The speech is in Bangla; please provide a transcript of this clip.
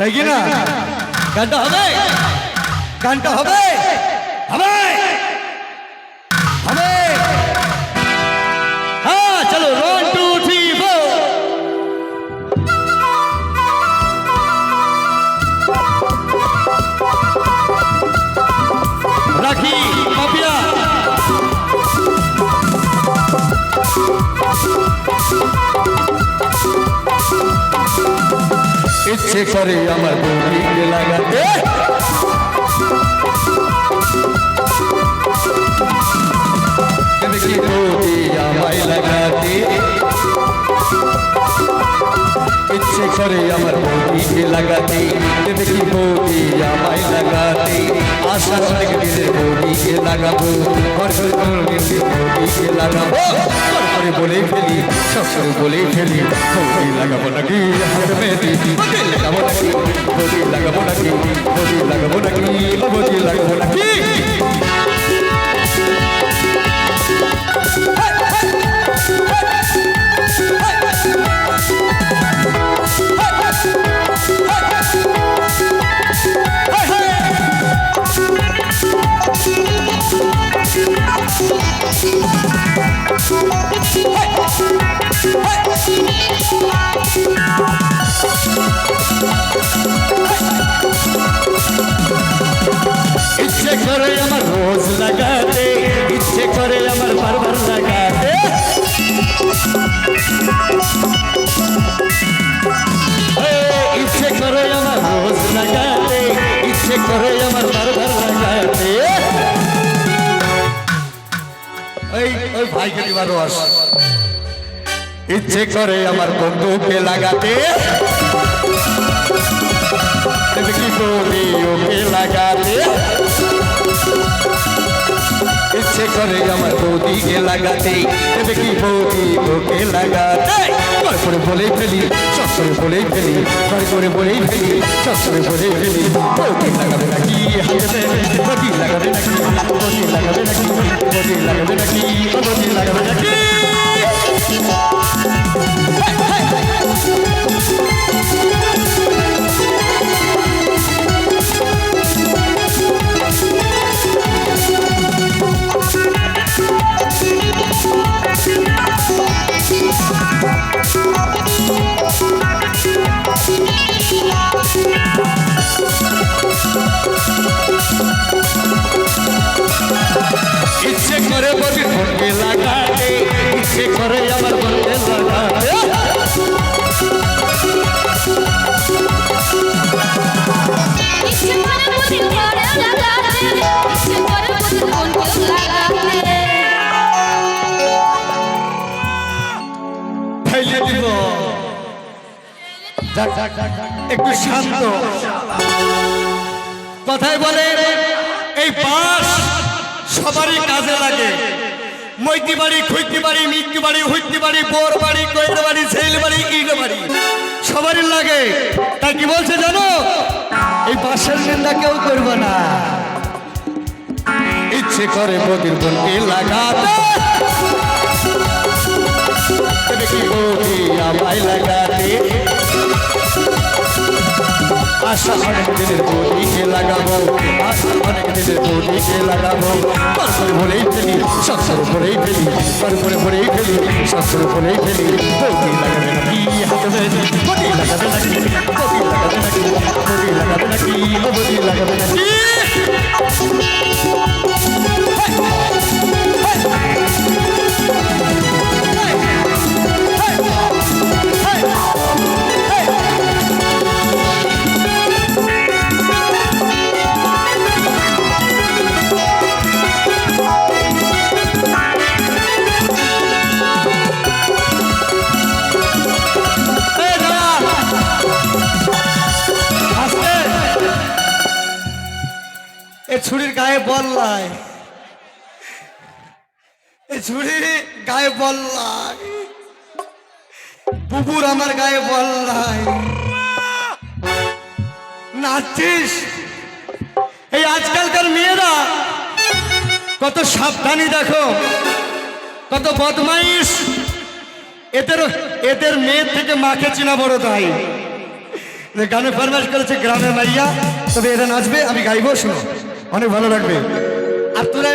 তাই কি না? গানটা হবে? গানটা হবে? হবে? ইচ্ছে করে আমার বউকে লাগাতে করে আমার বউটিকে লাগাতে কি বউটি আমায় লাগাতে। আশা অনেক দিনের বউটিকে লাগাবো বউটিকে লাগাবো। করে বলেই ফেলি, সব বলেই ফেলি বউটি লাগাবো নাকি লাগাবো নাকি? বউটি লাগাবো নাকি? বউটি লাগাবো নাকি? বউটি লাগাবো নাকি? করে আমার রোজ লাগাতে, ইচ্ছে করে আমার বারবার লাগাতে। ইচ্ছে করে আমার রোজ লাগাতে, ইচ্ছে করে আমার বারবার লাগাতে। ওই ওই ভাইকে দিবার রস ইচ্ছে করে আমার বন্ধুকে লাগাতে। কি বলি ওকে লাগাতে। ইচ্ছে করে আমার বৌদিকে লাগাতে। তুমি কি বৌদি ওকে লাগাতে? ঘর করে বলেই ফেলি, সব বলে ফেলি, ঘর করে বলেই ফেলি, সব বলে ফেলি। বৌদি লাগাবে নাকি? হাতে বৌদি লাগাবে নাকি? বৌদি লাগাবে নাকি? বৌদি লাগাবে নাকি? বৌদি লাগাবে নাকি? ইচ্ছে করে বলি ফোনকে লাগাতে করে আমার বলতে লাগাতে। করে লাগাতে ইচ্ছে করে যাক, একটু শান্ত। কথায় বলে এই বাস সবারই কাজে লাগে। মৈতি বাড়ি খুঁজতে বাড়ি মিটতে বাড়ি হুইতে বাড়ি, বোর বাড়ি কৈর বাড়ি ছেল বাড়ি, ইট বাড়ি। সবারই লাগে। তাই কি বলছে জানো? এই বাসের নিন্দা কেউ করবে না। ইচ্ছে করে মোদির বোনকে লাগাতে? তুমি কি আমায় লাগাতে? আশা অনেক দিনের বলিকে লাগাবো, আশা অনেক দিনের বলিকে লাগাবো। তারপরে ভরেই ফেলি সবসরে ভরেই ফেলি, পার করে ভরেই ফেলি সবসরে ভরেই ফেলি। বলি লাগাবে নাকি হাতে বেঁধে বলি লাগাবে নাকি ছুরির গায়ে বল নাই। এ ছুরি গায়ে বল নাই। বুবুর আমার গায়ে বল নাই। নাচছিস? এই আজকালকার মেয়েরা কত সাবধানী দেখো, কত বদমাইশ। এদের এদের মেয়ের থেকে মাকে চেনা বড় তাই গানে ফরমাস করেছে গ্রামে মাইয়া তবে এরা নাচবে, আমি গাইবো, শুনো। অনেক ভালো লাগবে। আর তোরা